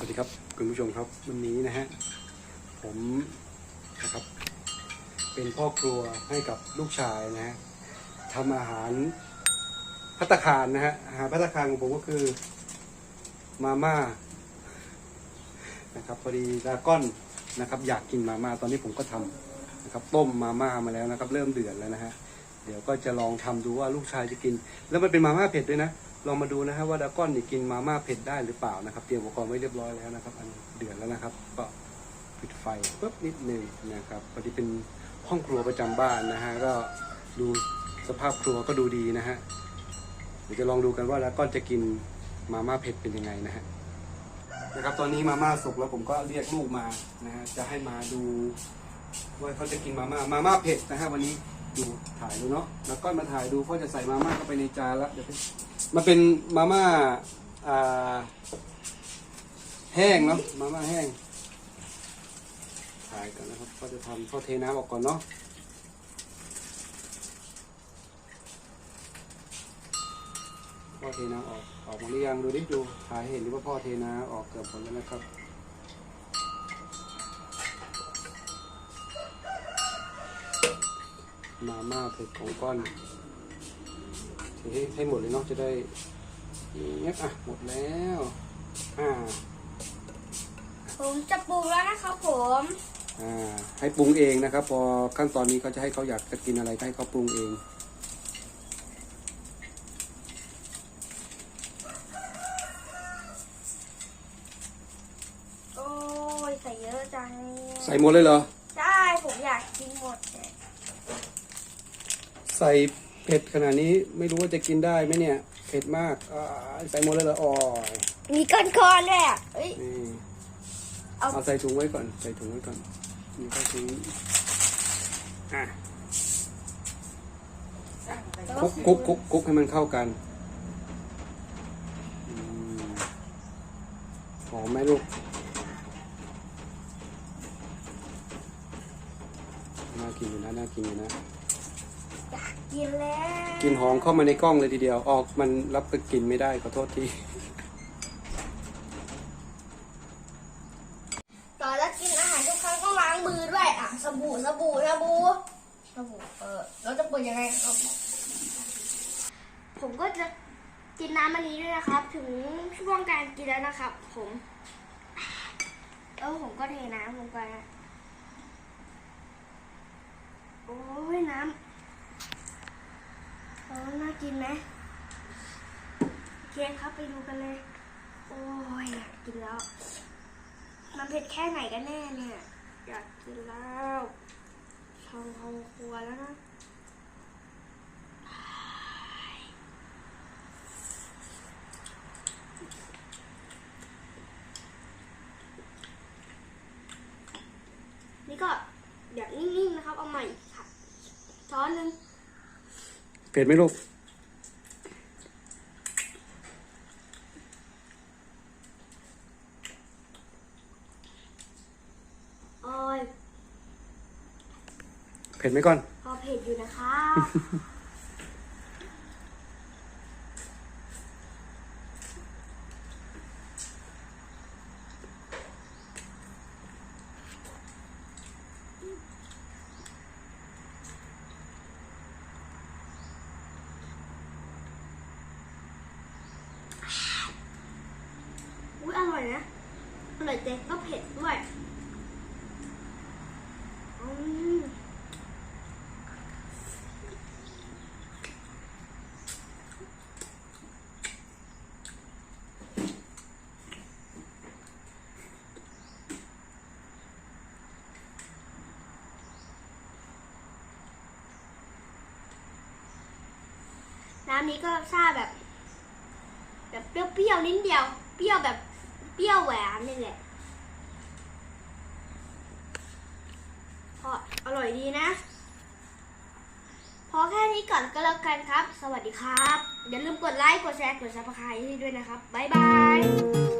สวัสดีครับคุณผู้ชมครับวันนี้นะฮะผมนะครับ เป็นพ่อครัวให้กับลูกชายนะฮะทำอาหารพัตคารนะฮะอาหารพัตคารของผมก็คือมาม่านะครับพอดีดาก้อนนะครับ อยากกินมาม่าตอนนี้ผมก็ทำนะครับ ต้มมาม่ามาแล้วนะครับ เริ่มเดือดแล้วนะฮะเดี๋ยวก็จะลองทำดูว่าลูกชายจะกิน แล้วมันเป็นมาม่าเผ็ดด้วยนะ ลองมาดูนะฮะว่าดาก้อนนี่กินมาม่าเผ็ดได้หรือเปล่านะครับ เตรียมอุปกรณ์ไว้เรียบร้อยแล้วนะครับ อันเดือดแล้วนะครับ ก็ปิดไฟปุ๊บนิดนึงนะครับพอดีเป็นห้องครัวประจำบ้านนะฮะก็ดูสภาพครัวก็ดูดีนะฮะเดี๋ยวจะลองดูกันว่าดาก้อนจะกินมาม่าเผ็ดเป็นยังไงนะฮะนะครับตอนนี้มาม่าสุกแล้วผมก็เรียกลูกมานะฮะจะให้มาดูว่าเขาจะกินมาม่ามาม่าเผ็ดนะฮะวันนี้ดูถ่ายดูเนาะแล้วก็มาถ่ายดูเขาจะใส่มาม่าเข้าไปในจานแล้วเดี๋ยว มันเป็นมาม่าอ่าแห้งเนาะมาม่าแห้งถ่ายกันนะครับก็จะทำข้าวเทน้ำออกก่อนเนาะพ่อเทน้ำออกออกมาหรือยังดูดิดูถ่ายให้เห็นดิว่าพ่อเทน้ำออกเกือบหมดแล้วนะครับมาม่าเผ็ดของก้อน เทให้ให้หมดเลยเนาะจะได้เงี้ยอะหมดแล้วอ่าผมจะปรุงแล้วนะครับผมอ่าให้ปรุงเองนะครับ พอขั้นตอนนี้เขาจะให้เขาอยากจะกินอะไรก็ให้เขาปรุงเองโอ้ยใส่เยอะจังใส่หมดเลยเหรอ ใช่ผมอยากกินหมดเนี่ยใส่ เผ็ดขนาดนี้ไม่รู้ว่าจะกินได้ไหมเนี่ย เผ็ดมากอ่าใส่หมดเลยเหรออ๋อยมีก้อนๆด้วยอะเอ้ย นี่เอา เอาใส่ถุงไว้ก่อน ใส่ถุงไว้ก่อนนี่ก็ทิ้งอะคลุกคลุกคลุกคลุกให้มันเข้ากันอืมหอมไหมลูกน่ากินอยู่นะน่ากินอยู่นะอยา กกินแล้วกลินหอมเข้ามาในกล้องเลยทีเดียว ออกมันรับกลิ่นไม่ได้ขอโทษทีตอนแล้วกินอาหารทุกครั้งต้องล้างมือด้วยอะสบู่สบู่สบู่สบู่เออเราจะเปิดยังไงครับผมก็จะกินน้ำอันนี้ด้วยนะครับ ถึงช่วงการกินแล้วนะครับ ผมแล้วผมก็เทน้ำลงไปนะโอ้ยน้ำ เออน่ากินไหมโอเคครับไปดูกันเลย โอ้ยอยากกินแล้ว มันเผ็ดแค่ไหนกันแน่เนี่ย อยากกินแล้วทองทองครัวแล้วนะนี่ก็แบบนิ่งๆนะครับ เอาใหม่ค่ะช้อนหนึ่ง เผ็ดไหมลูกโอ้ยเผ็ดไหมก่อน พอเผ็ดอยู่นะครับ อุ้ยอร่อยนะ อร่ก็เผ็ดด้วยน้ำนี้ก็ซาแบบ แบบเปรี้ยวๆนิดเดียว เปรี้ยวแบบเปรี้ยวแหวานนี่แหละ พออร่อยดีนะ พอแค่นี้ก่อนก็แล้วกันครับ สวัสดีครับ อย่าลืมกดไลค์ กดแชร์ กดซับสไครต์ให้ด้วยนะครับ บ๊ายบาย